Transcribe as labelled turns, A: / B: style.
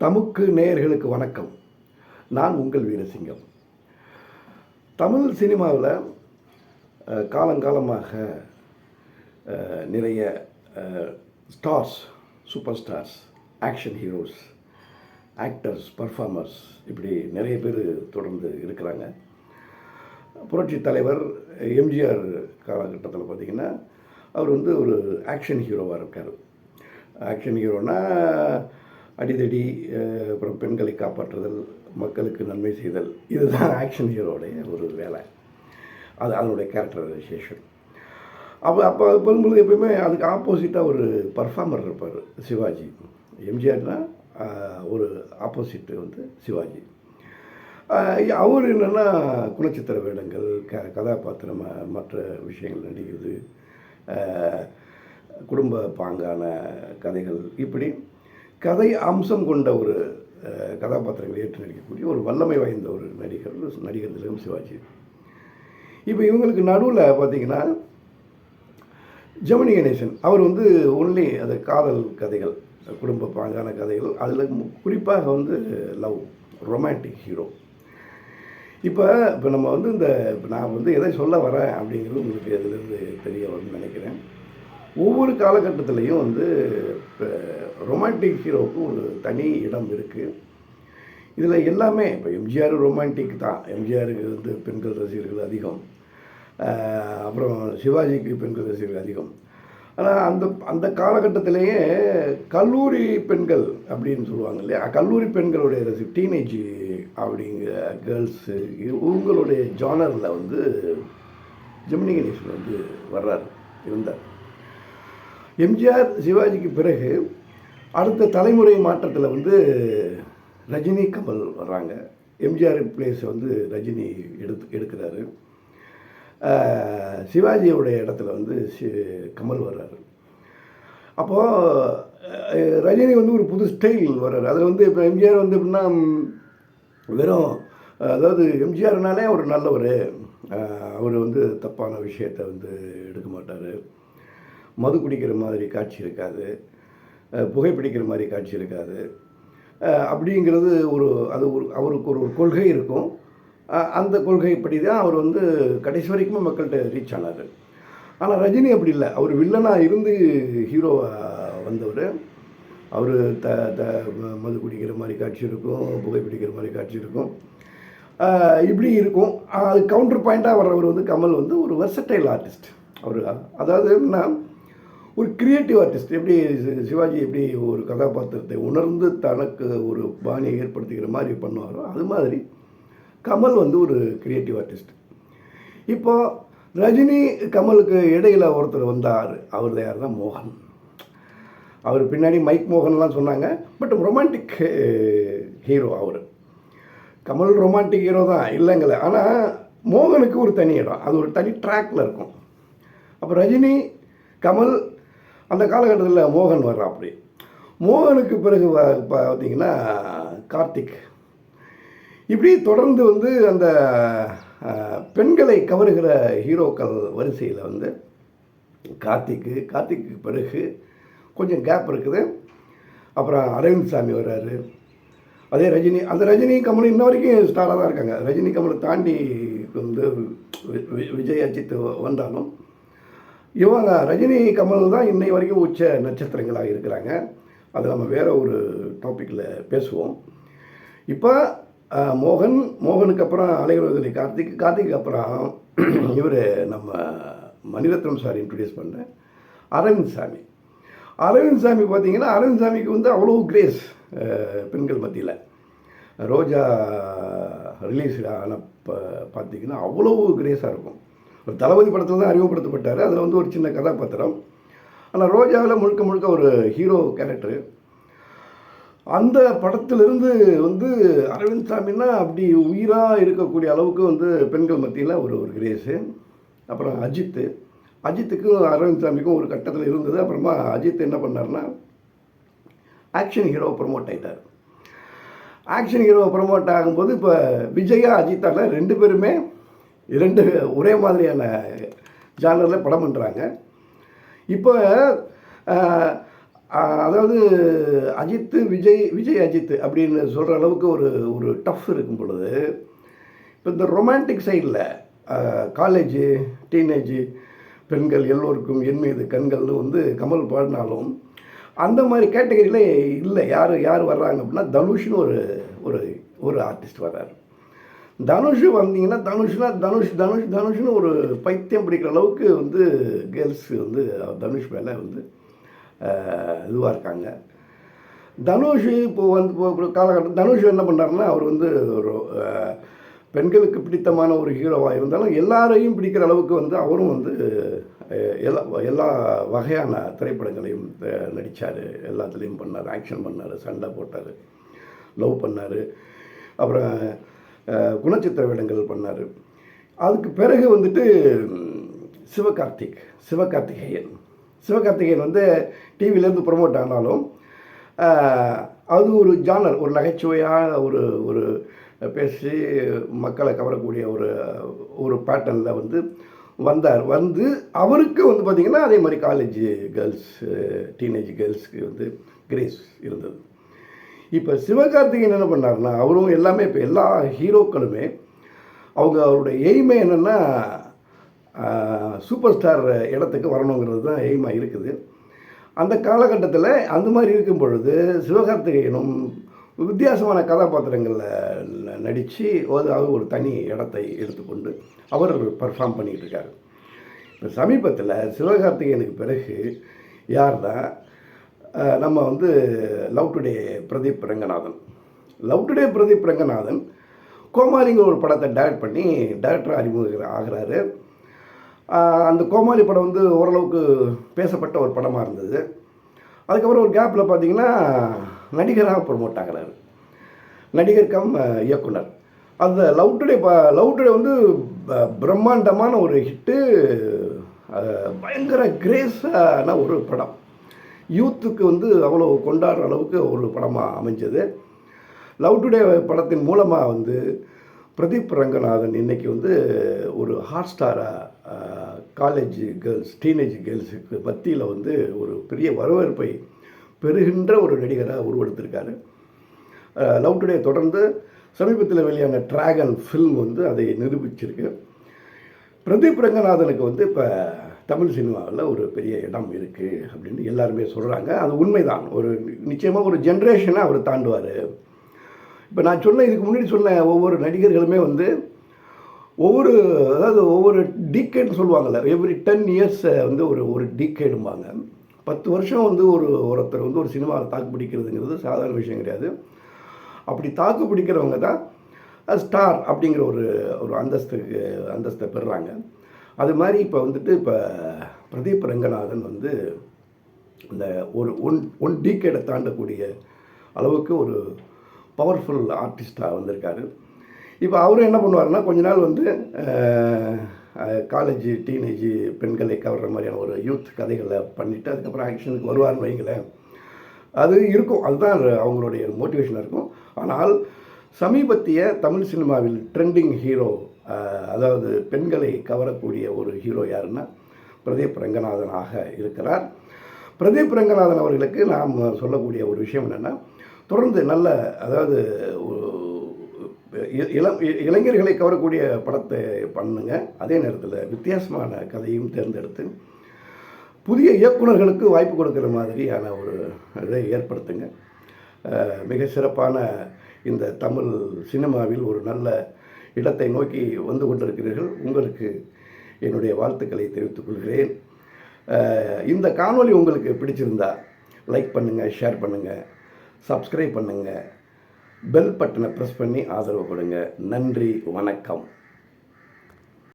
A: தமுக்கு நேயர்களுக்கு வணக்கம். நான் உங்கள் வீரசிங்கம். தமிழ் சினிமாவில் காலங்காலமாக நிறைய stars super stars action heroes actors performers இப்படி நிறைய பேர் தொடர்ந்து இருக்கிறாங்க. புரட்சி தலைவர் எம்ஜிஆர் காலகட்டத்தில் பார்த்திங்கன்னா அவர் வந்து ஒரு ஆக்ஷன் ஹீரோவாக இருக்கார். ஆக்ஷன் ஹீரோனால் அடிதடி அப்புறம் பெண்களை காப்பாற்றுதல் மக்களுக்கு நன்மை செய்தல் இதுதான் ஆக்ஷன் ஹீரோடைய ஒரு வேலை. அது அதனுடைய கேரக்டரைசேஷன் அப்போ அப்போ பெரும்பொழுது எப்பயுமே அதுக்கு ஆப்போசிட்டாக ஒரு பர்ஃபார்மர் இருப்பார் சிவாஜி. எம்ஜிஆர்னா ஒரு ஆப்போசிட்டு வந்து சிவாஜி. அவர் என்னென்னா குணச்சித்திர வேடங்கள் க கதாபாத்திரம் மற்ற விஷயங்கள் நடிக்கிறது குடும்ப பாங்கான கதைகள் இப்படி கதை அம்சம் கொண்ட ஒரு கதாபாத்திரங்களை ஏற்று நடிக்கக்கூடிய ஒரு வல்லமை வாய்ந்த ஒரு நடிகர் நடிகர் திலகம் சிவாஜி. இப்போ இவங்களுக்கு நடுவில் பார்த்தீங்கன்னா ஜெமினி கணேசன் அவர் வந்து ஒன்லி அது காதல் கதைகள் குடும்ப பாங்கான கதைகள் அதில் குறிப்பாக வந்து லவ் ரொமான்டிக் ஹீரோ. இப்போ இப்போ நம்ம வந்து இந்த இப்போ நான் வந்து எதை சொல்ல வரேன் அப்படிங்கிறது உங்களுக்கு அதிலிருந்து தெரிய வரும்னு நினைக்கிறேன். ஒவ்வொரு காலகட்டத்திலையும் வந்து இப்போ ரொமான்டிக் ஹீரோவுக்கு ஒரு தனி இடம் இருக்குது இதில் எல்லாமே இப்போ எம்ஜிஆர் ரொமான்டிக் தான். எம்ஜிஆருக்கு வந்து பெண்கள் ரசிகர்கள் அதிகம். அப்புறம் சிவாஜிக்கு பெண்கள் ரசிகர்கள் அதிகம். ஆனால் அந்த அந்த காலகட்டத்திலேயே கல்லூரி பெண்கள் அப்படின்னு சொல்லுவாங்க இல்லையா? கல்லூரி பெண்களுடைய ரசி டீனேஜ் அப்படிங்கிற கேர்ள்ஸு இவங்களுடைய ஜானரில் வந்து ஜெமினி கணேசன் வந்து வர்றார் இருந்தார். எம்ஜிஆர் சிவாஜிக்கு பிறகு அடுத்த தலைமுறை மாற்றத்தில் வந்து ரஜினி கமல் வர்றாங்க. எம்ஜிஆர் பிளேஸ் வந்து ரஜினி எடுத்து எடுக்கிறாரு. சிவாஜியோடைய இடத்துல வந்து சி கமல் வர்றாரு. அப்போது ரஜினி வந்து ஒரு புது ஸ்டைல் வர்றாரு. அதில் வந்து இப்போ எம்ஜிஆர் வந்து எப்படின்னா வெறும் அதாவது எம்ஜிஆர்னாலே அவர் நல்லவர். அவர் வந்து தப்பான விஷயத்தை வந்து எடுக்க மாட்டார். மது குடிக்கிற மாதிரி காட்சி இருக்காது. புகைப்பிடிக்கிற மாதிரி காட்சி இருக்காது. அப்படிங்கிறது ஒரு அது ஒரு அவருக்கு ஒரு ஒரு கொள்கை இருக்கும். அந்த கொள்கைப்படி தான் அவர் வந்து கடைசி வரைக்குமே மக்கள்கிட்ட ரீச் ஆனார். ஆனால் ரஜினி அப்படி இல்லை. அவர் வில்லனாக இருந்து ஹீரோவாக வந்தவர். அவர் த த மது குடிக்கிற மாதிரி காட்சி இருக்கும் புகைப்பிடிக்கிற மாதிரி காட்சி இருக்கும். இப்படி இருக்கும். அது கவுண்டர் பாயிண்ட்டாக வர்றவர் வந்து கமல் வந்து ஒரு வெர்சட்டைல் ஆர்டிஸ்ட் அவர் அதாவது என்ன ஒரு கிரியேட்டிவ் ஆர்டிஸ்ட் எப்படி சிவாஜி எப்படி ஒரு கதாபாத்திரத்தை உணர்ந்து தனக்கு ஒரு பாணியை ஏற்படுத்திக்கிற மாதிரி பண்ணுவாரோ அது மாதிரி கமல் வந்து ஒரு கிரியேட்டிவ் ஆர்டிஸ்ட் இப்போ ரஜினி கமலுக்கு இடையில் ஒருத்தர் வந்தார் அவர் யார் தான்? மோகன். அவர் பின்னாடி மைக் மோகன்லாம் சொன்னாங்க பட் ரொமான்டிக் ஹீரோ அவர். கமல் ரொமான்டிக் ஹீரோ தான் இல்லைங்களே. ஆனால் மோகனுக்கு ஒரு தனி இடம் அது ஒரு தனி ட்ராக்ல இருக்கும். அப்போ ரஜினி கமல் அந்த காலகட்டத்தில் மோகன் வர்றா அப்படி மோகனுக்கு பிறகு வ- பார்த்தீங்கன்னா கார்த்திக். இப்படி தொடர்ந்து வந்து அந்த பெண்களை கவருகிற ஹீரோக்கள் வரிசையில் வந்து கார்த்திக்கு கார்த்திக்கு பிறகு கொஞ்சம் கேப் இருக்குது. அப்புறம் அரவிந்த் சாமி வர்றாரு. அதே ரஜினி அந்த ரஜினி கமல் இன்ன வரைக்கும் ஸ்டாராக தான் இருக்காங்க. ரஜினி கமலை தாண்டி வந்து வி- விஜய் அஜித் வந்தாலும் இவங்க ரஜினி கமல் தான் இன்னை வரைக்கும் உச்ச நட்சத்திரங்களாக இருக்கிறாங்க. அது நம்ம வேறு ஒரு டாப்பிக்கில் பேசுவோம். இப்போ மோகன் மோகனுக்கு அப்புறம் அலைகளுதலி கார்த்திக் கார்த்திக் அப்புறம் இவர் நம்ம மணிரத்னம் சார் இன்ட்ரடியூஸ் பண்ண அரவிந்த் சாமி. அரவிந்த் சாமி பார்த்தீங்கன்னா அரவிந்த் சாமிக்கு வந்து அவ்வளோ கிரேஸ் பெண்கள் மத்தியில். ரோஜா ரிலீஸ் ஆன ப பார்த்தீங்கன்னா அவ்வளோ கிரேஸாக இருக்கும். தளபதி படத்தில் தான் அறிமுகப்படுத்தப்பட்டார். அதில் வந்து ஒரு சின்ன கதாபாத்திரம். ஆனால் ரோஜாவில் முழுக்க முழுக்க ஒரு ஹீரோ கேரக்டரு. அந்த படத்திலிருந்து வந்து அரவிந்த் சாமின்னா அப்படி உயிராக இருக்கக்கூடிய அளவுக்கு வந்து பெண்கள் மத்தியில் ஒரு ஒரு கிரேஸு. அப்புறம் அஜித்து. அஜித்துக்கும் அரவிந்த் சாமிக்கும் ஒரு கட்டத்தில் இருந்தது. அப்புறமா அஜித் என்ன பண்ணார்னா ஆக்ஷன் ஹீரோ ப்ரொமோட் ஆகிட்டார் ஆக்ஷன் ஹீரோ ப்ரொமோட் ஆகும்போது இப்போ விஜயா அஜித்தால ரெண்டு பேருமே இரண்டு ஒரே மாதிரியான ஜானரில் படம் பண்ணுறாங்க இப்போ அதாவது அஜித்து விஜய் விஜய் அஜித் அப்படின்னு சொல்கிற அளவுக்கு ஒரு ஒரு டஃப் இருக்கும் பொழுது இப்போ இந்த ரொமான்டிக் சைடில் காலேஜு டீனேஜு பெண்கள் எல்லோருக்கும் என் மீது கண்கள்னு வந்து கமல் பாடினாலும் அந்த மாதிரி கேட்டகரியில் இல்லை. யார் யார் வர்றாங்க அப்படின்னா தனுஷ்னு ஒரு ஒரு ஒரு ஆர்டிஸ்ட் வர்றாரு. தனுஷ் வந்தீங்கன்னா தனுஷ்னா தனுஷ் தனுஷ் தனுஷ்னு ஒரு பைத்தியம் பிடிக்கிற அளவுக்கு வந்து கேர்ள்ஸ் வந்து தனுஷ் மேலே வந்து இதுவாக இருக்காங்க. தனுஷ் இப்போ வந்து இப்போ காலகட்டம் தனுஷ் என்ன பண்ணாருன்னா அவர் வந்து ஒரு பெண்களுக்கு பிடித்தமான ஒரு ஹீரோவாக இருந்தாலும் எல்லாரையும் பிடிக்கிற அளவுக்கு வந்து அவரும் வந்து எல்லா எல்லா வகையான திரைப்படங்களையும் நடித்தார் எல்லாத்துலேயும் பண்ணார். ஆக்ஷன் பண்ணார் சண்டை போட்டார் லவ் பண்ணார். அப்புறம் குணச்சித்திர வேடங்கள் பண்ணார். அதுக்கு பிறகு வந்துட்டு சிவகார்த்திக் சிவகார்த்திகேயன். சிவகார்த்திகேயன் வந்து டிவிலேருந்து ப்ரொமோட் ஆனாலும் அது ஒரு ஜானர் ஒரு நகைச்சுவையான ஒரு ஒரு பேசி மக்களை கவரக்கூடிய ஒரு ஒரு பேட்டர்னில் வந்து வந்தார். வந்து அவருக்கு வந்து பார்த்திங்கன்னா அதே மாதிரி காலேஜ் கேர்ள்ஸ் டீனேஜ் கேர்ள்ஸ்க்கு வந்து கிரேஸ் இருந்தது. இப்போ சிவகார்த்திகேயன் என்ன பண்ணார்னா அவரும் எல்லாமே இப்போ எல்லா ஹீரோக்களுமே அவங்க அவருடைய எய்மே என்னென்னா சூப்பர் ஸ்டார் இடத்துக்கு வரணுங்கிறது தான் எய்மாக இருக்குது. அந்த காலகட்டத்தில் அந்த மாதிரி இருக்கும் பொழுது சிவகார்த்திகேயனும் வித்தியாசமான கதாபாத்திரங்களில் நடித்து அவர் ஒரு தனி இடத்தை எடுத்துக்கொண்டு அவர் பர்ஃபார்ம் பண்ணிகிட்டு இருக்கார். இப்போ சமீபத்தில் சிவகார்த்திகேயனுக்கு பிறகு யார் தான் நம்ம வந்து love today Pradeep Ranganathan. Love today Pradeep Ranganathan கோமாளிங்கிற ஒரு படத்தை டைரக்ட் பண்ணி டைரக்டராக அறிமுக ஆகிறாரு. அந்த கோமாளி படம் வந்து ஓரளவுக்கு பேசப்பட்ட ஒரு படமாக இருந்தது. அதுக்கப்புறம் ஒரு கேப்பில் பார்த்தீங்கன்னா நடிகராக ப்ரொமோட் ஆகிறாரு. நடிகர் கம் இயக்குனர். அந்த லவ் டுடே ப லவ் டுடே வந்து ப- பிரம்மாண்டமான ஒரு ஹிட்டு பயங்கர கிரேஸான ஒரு படம். யூத்துக்கு வந்து அவ்வளோ கொண்டாடுற அளவுக்கு ஒரு படமாக அமைஞ்சது. லவ் டுடே படத்தின் மூலமாக வந்து பிரதீப் ரங்கநாதன் இன்னைக்கு வந்து ஒரு ஹாட் ஸ்டாராக காலேஜ் கேர்ள்ஸ் டீனேஜ் கேர்ள்ஸுக்கு மத்தியில் வந்து ஒரு பெரிய வரவேற்பை பெறுகின்ற ஒரு நடிகராக உருவெடுத்திருக்காரு. லவ் டுடே தொடர்ந்து சமீபத்தில் வெளியான டிராகன் ஃபில்ம் வந்து அதை நிரூபிச்சிருக்கு. பிரதீப் ரங்கநாதனுக்கு வந்து இப்போ தமிழ் சினிமாவில் ஒரு பெரிய இடம் இருக்குது அப்படின்னு எல்லாருமே சொல்கிறாங்க அது உண்மைதான். ஒரு நிச்சயமாக ஒரு ஜென்ரேஷனை அவர் தாண்டுவார். இப்போ நான் சொன்ன இதுக்கு முன்னாடி சொன்ன ஒவ்வொரு நடிகர்களுமே வந்து ஒவ்வொரு அதாவது ஒவ்வொரு டீக்கேட்னு சொல்லுவாங்கள்ல எவ்ரி டென் இயர்ஸ் வந்து ஒரு ஒரு டீக்கேடும்பாங்க பத்து வருஷம் வந்து ஒரு ஒருத்தர் வந்து ஒரு சினிமாவில் தாக்கு பிடிக்கிறதுங்கிறது சாதாரண விஷயம் கிடையாது. அப்படி தாக்கு பிடிக்கிறவங்க தான் ஸ்டார் அப்படிங்கிற ஒரு ஒரு அந்தஸ்துக்கு அந்தஸ்தை பெறுறாங்க. அது மாதிரி இப்போ வந்துட்டு இப்போ பிரதீப் ரங்கநாதன் வந்து இந்த ஒரு ஒன் ஒன் டீக்கேடை தாண்டக்கூடிய அளவுக்கு ஒரு பவர்ஃபுல் ஆர்டிஸ்டாக வந்திருக்காரு. இப்போ அவரும் என்ன பண்ணுவாருன்னா கொஞ்ச நாள் வந்து காலேஜ் டீனேஜ் பெண்களை கவர்ற மாதிரியான ஒரு யூத் கதைகளை பண்ணிவிட்டு அதுக்கப்புறம் ஆக்ஷனுக்கு வருவார்னு வைங்களேன். அது இருக்கும். அதுதான் அவங்களுடைய மோட்டிவேஷனாக இருக்கும். ஆனால் சமீபத்திய தமிழ் சினிமாவில் ட்ரெண்டிங் ஹீரோ அதாவது பெண்களை கவரக்கூடிய ஒரு ஹீரோ யாருன்னா பிரதீப் ரங்கநாதனாக இருக்கிறார். பிரதீப் ரங்கநாதன் அவர்களுக்கு நாம் சொல்லக்கூடிய ஒரு விஷயம் என்னென்னா தொடர்ந்து நல்ல அதாவது இளம் இளைஞர்களை கவரக்கூடிய படத்தை பண்ணுங்க. அதே நேரத்தில் வித்தியாசமான கதையும் தேர்ந்தெடுத்து புதிய இயக்குனர்களுக்கு வாய்ப்பு கொடுக்குற மாதிரியான ஒரு இதை ஏற்படுத்துங்க. மிக சிறப்பான இந்த தமிழ் சினிமாவில் ஒரு நல்ல இடத்தை நோக்கி வந்து கொண்டிருக்கிறீர்கள் உங்களுக்கு என்னுடைய வாழ்த்துக்களை தெரிவித்துக் கொள்கிறேன். இந்த காணொளி உங்களுக்கு பிடிச்சிருந்தா லைக் பண்ணுங்கள் ஷேர் பண்ணுங்கள் சப்ஸ்கிரைப் பண்ணுங்கள் பெல் பட்டனை ப்ரெஸ் பண்ணி ஆதரவு கொடுங்க. நன்றி வணக்கம்.